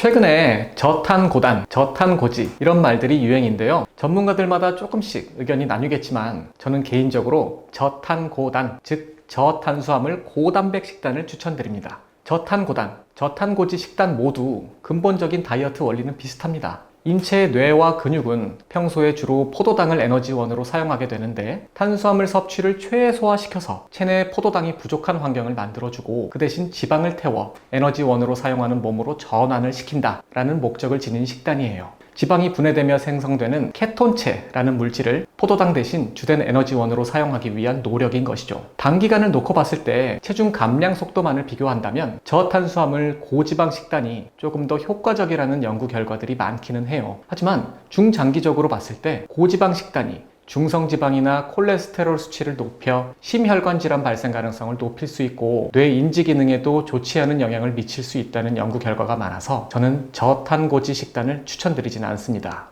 최근에 저탄고단, 저탄고지 이런 말들이 유행인데요. 전문가들마다 조금씩 의견이 나뉘겠지만 저는 개인적으로 저탄고단, 즉 저탄수화물 고단백 식단을 추천드립니다. 저탄고단, 저탄고지 식단 모두 근본적인 다이어트 원리는 비슷합니다. 인체의 뇌와 근육은 평소에 주로 포도당을 에너지원으로 사용하게 되는데 탄수화물 섭취를 최소화시켜서 체내에 포도당이 부족한 환경을 만들어주고 그 대신 지방을 태워 에너지원으로 사용하는 몸으로 전환을 시킨다 라는 목적을 지닌 식단이에요. 지방이 분해되며 생성되는 케톤체라는 물질을 포도당 대신 주된 에너지원으로 사용하기 위한 노력인 것이죠. 단기간을 놓고 봤을 때 체중 감량 속도만을 비교한다면 저탄수화물 고지방 식단이 조금 더 효과적이라는 연구 결과들이 많기는 해요. 하지만 중장기적으로 봤을 때 고지방 식단이 중성지방이나 콜레스테롤 수치를 높여 심혈관 질환 발생 가능성을 높일 수 있고 뇌 인지 기능에도 좋지 않은 영향을 미칠 수 있다는 연구 결과가 많아서 저는 저탄고지 식단을 추천드리지는 않습니다.